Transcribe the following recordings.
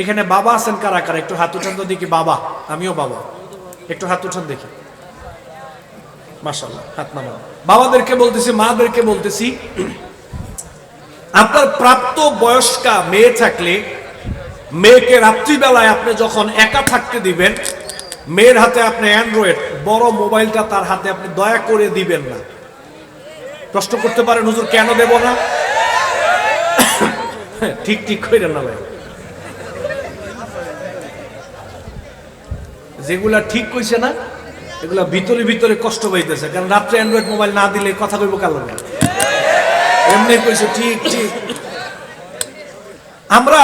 এখানে বাবা আছেন কারা কারা? একটু হাত উঠান তো দেখি বাবা। আমিও বাবা। একটু হাত উঠান দেখি। মাসাল্লাহ হাত নামান বাবাদেরকে বলতেছি, মাদেরকে বলতেছি, আপনার প্রাপ্ত বয়স্কা মেয়ে থাকলে, মেয়েকে রাত্রিবেলায় আপনি যখন একা থাকতে দিবেন, মেয়ের হাতে আপনি অ্যান্ড্রয়েড, বড় মোবাইলটা তার হাতে আপনি দয়া করে দিবেন না। প্রশ্ন করতে পারেন, হুজুর, কেন দেব না? ঠিক ঠিক কইরেন না ভাই যেগুলা ঠিক কইছে না, এগুলা ভিতরে ভিতরে কষ্ট পাইতেছে। কারণ রাত্রে অ্যান্ড্রয়েড মোবাইল না দিলে কথা কইব কালো না এমনি কইছে, ঠিক ঠিক। আমরা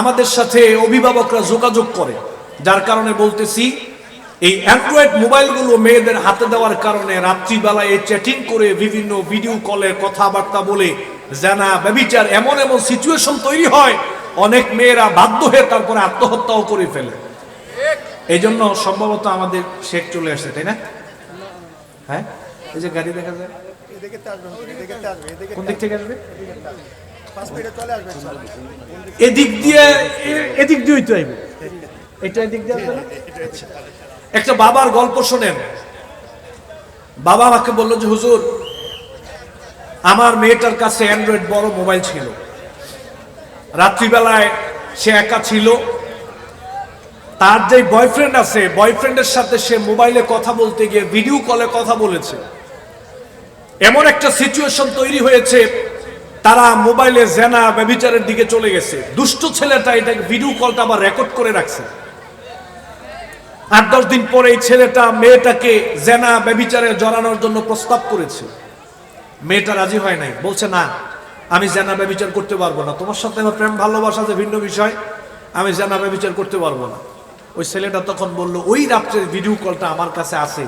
আমাদের সাথে অভিভাবকরা যোগাযোগ করে, যার কারণে বলতেছি, এই অ্যান্ড্রয়েড মোবাইলগুলো মেয়েদের হাতে দেওয়ার কারণে রাত্রিবেলায় চ্যাটিং করে বিভিন্ন ভিডিও কলে কথাবার্তা বলে জানা ব্যবিচার এমন এমন সিচুয়েশন তৈরি হয়, অনেক মেয়েরা বাধ্য হয়ে তারপরে আত্মহত্যাও করে ফেলে। এই জন্য সম্ভবত আমাদের শেখ চলে আসছে, তাই না? হ্যাঁ? এই যে গাড়ি দেখা যায়। কোন দিক থেকে আসবে? এদিকে দিয়ে, এদিক দিয়েই তো আইবে। এটা এদিক দিয়ে। একটা বাবার গল্প শোনেন। বাবা আমাকে বলল যে, হুজুর, আমার মেয়েটার কাছে অ্যান্ড্রয়েড বড় মোবাইল ছিল। রাত্রিবেলায় সে একা ছিল। তার যে বয়ফ্রেন্ড আছে বয়ফ্রেন্ডের সাথে সে মোবাইলে কথা বলতে গিয়ে ভিডিও কলে কথা বলেছে। এমন একটা সিচুয়েশন তৈরি হয়েছে, তারা মোবাইলে জেনা ব্যভিচারের দিকে চলে গেছে। দুষ্ট ছেলেটা এটা ভিডিও কলটা আবার রেকর্ড করে রাখছে। আট দশ দিন পরে এই ছেলেটা মেয়েটাকে জেনা ব্যভিচারে জড়ানোর জন্য প্রস্তাব করেছে। মেয়েটা রাজি হয় নাই। বলছে, না, আমি জেনা ব্যভিচার করতে পারব না। তোমার সাথে আমার প্রেম ভালোবাসা যে ভিন্ন বিষয়, আমি জেনা ব্যভিচার করতে পারব না। ওই ছেলেটা তখন বলল, ওই রাত্রের ভিডিও কলটা আমার কাছে আছে।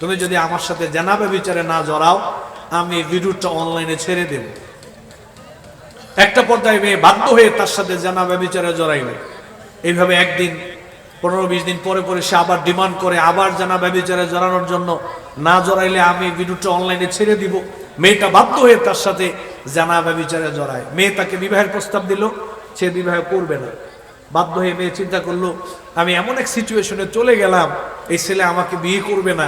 তুমি যদি আমার সাথে জেনা বিচারে না জড়াও, আমি ভিডিওটা অনলাইনে ছেড়ে দেব। একটা পর্যায়ে মেয়ে বাধ্য হয়ে তার সাথে জানা বিচারে জড়াইল। এইভাবে একদিন, পনেরো বিশ দিন পরে পরে সে আবার ডিমান্ড করে আবার জানা ব্যবিচারে জড়ানোর জন্য। না জড়াইলে আমি ভিডিওটা অনলাইনে ছেড়ে দিব। মেয়েটা বাধ্য হয়ে তার সাথে জানা ব্যবিচারে জড়ায়। মেয়ে তাকে বিবাহের প্রস্তাব দিল। সে বিবাহ করবে না। বাধ্য হয়ে মেয়ে চিন্তা করল, আমি এমন এক সিচুয়েশনে চলে গেলাম, এই ছেলে আমাকে বিয়ে করবে না,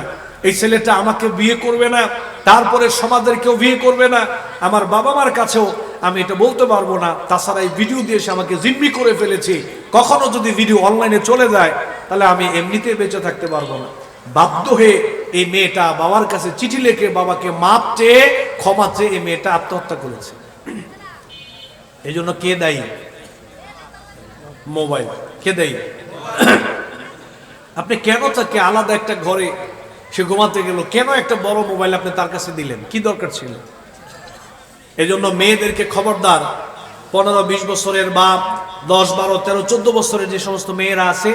এই ছেলেটা আমাকে বিয়ে করবে না, তারপরে সমাজের কেউ বিয়ে করবে না, আমার বাবা মার কাছেও আমি এটা বলতে পারব না। তাছাড়া এই ভিডিও দিয়ে সে আমাকে জিম্মি করে ফেলেছে। কখনো যদি ভিডিও অনলাইনে চলে যায়, তাহলে আমি এমনিতে বেঁচে থাকতে পারব না। বাধ্য হয়ে এই মেয়েটা বাবার কাছে চিঠি লেখে বাবাকে মাপ চেয়ে, ক্ষমা চেয়ে এই মেয়েটা আত্মহত্যা করেছে। এই জন্য কে দায়ী? মোবাইল। কে দেয়? আপনি কেন তাকে আলাদা একটা ঘরে সে ঘুমাতে গেল? কেন একটা বড় মোবাইল আপনি তার কাছে দিলেন? কি দরকার ছিল? এই জন্য মেয়েদেরকে খবরদার পনেরো, বিশ বছরের বা দশ, বারো, তেরো, চোদ্দ বছরের যে সমস্ত মেয়েরা আছে,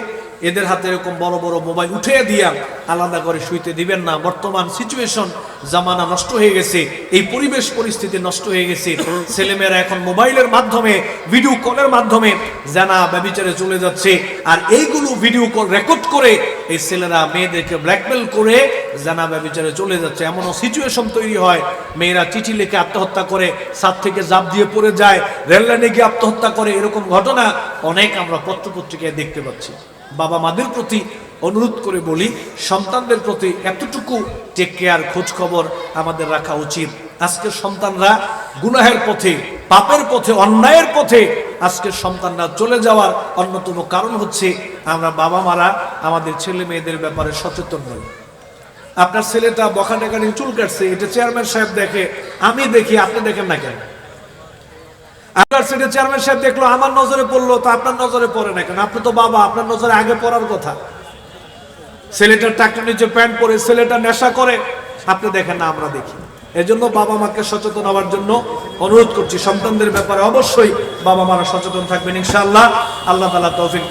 এদের হাতে এরকম বড় বড় মোবাইল উঠে দিয়া আলাদা করে শুইতে দিবেন না। বর্তমান সিচুয়েশন জামানা নষ্ট হয়ে গেছে, এই পরিবেশ পরিস্থিতি নষ্ট হয়ে গেছে। ছেলেমেয়েরা এখন মোবাইলের মাধ্যমে ভিডিও কলের মাধ্যমে জানা ব্যবিচারে চলে যাচ্ছে। আর এইগুলো ভিডিও কল রেকর্ড করে এই ছেলেরা মেয়েদেরকে ব্ল্যাকমেল করে জানা ব্যবিচারে চলে যাচ্ছে। এমনও সিচুয়েশন তৈরি হয়। মেয়েরা চিঠি লিখে আত্মহত্যা করে সাত থেকে জাপ দিয়ে পড়ে যায় রেললাইনে গিয়ে আত্মহত্যা করে, এরকম ঘটনা অনেক আমরা পত্রপত্রিকায় দেখতে পাচ্ছি। বাবা মাদের প্রতি অনুরোধ করে বলি, সন্তানদের প্রতি এতটুকু টেক কেয়ার খোঁজ খবর আমাদের রাখা উচিত। আজকের সন্তানরা গুনাহের পথে পাপের পথে, অন্যায়ের পথে আজকের সন্তানরা চলে যাওয়ার অন্যতম কারণ হচ্ছে আমরা বাবা মারা আমাদের ছেলে মেয়েদের ব্যাপারে সচেতন নই। আপনার ছেলেটা বখা টাকা নিয়ে চুল কাটছে, এটা চেয়ারম্যান সাহেব দেখে, আমি দেখি, আপনি দেখেন না কেন? আপনার সেটা চেয়ারম্যান সাহেব দেখল, আমার নজরে পড়ল, তো আপনার নজরে পড়ে না কেন? আপনি তো বাবা, আপনার নজরে আগে পড়ার কথা। ছেলেটার টাকটা নিচে প্যান্ট পরে, ছেলেটা নেশা করে, আপনি দেখেন না, আমরা দেখি। এজন্য বাবা মাকে সচেতন হওয়ার জন্য অনুরোধ করছি সন্তানদের ব্যাপারে অবশ্যই বাবা মারা সচেতন থাকবেন, ইনশাআল্লাহ। আল্লাহ তালা তৌফিক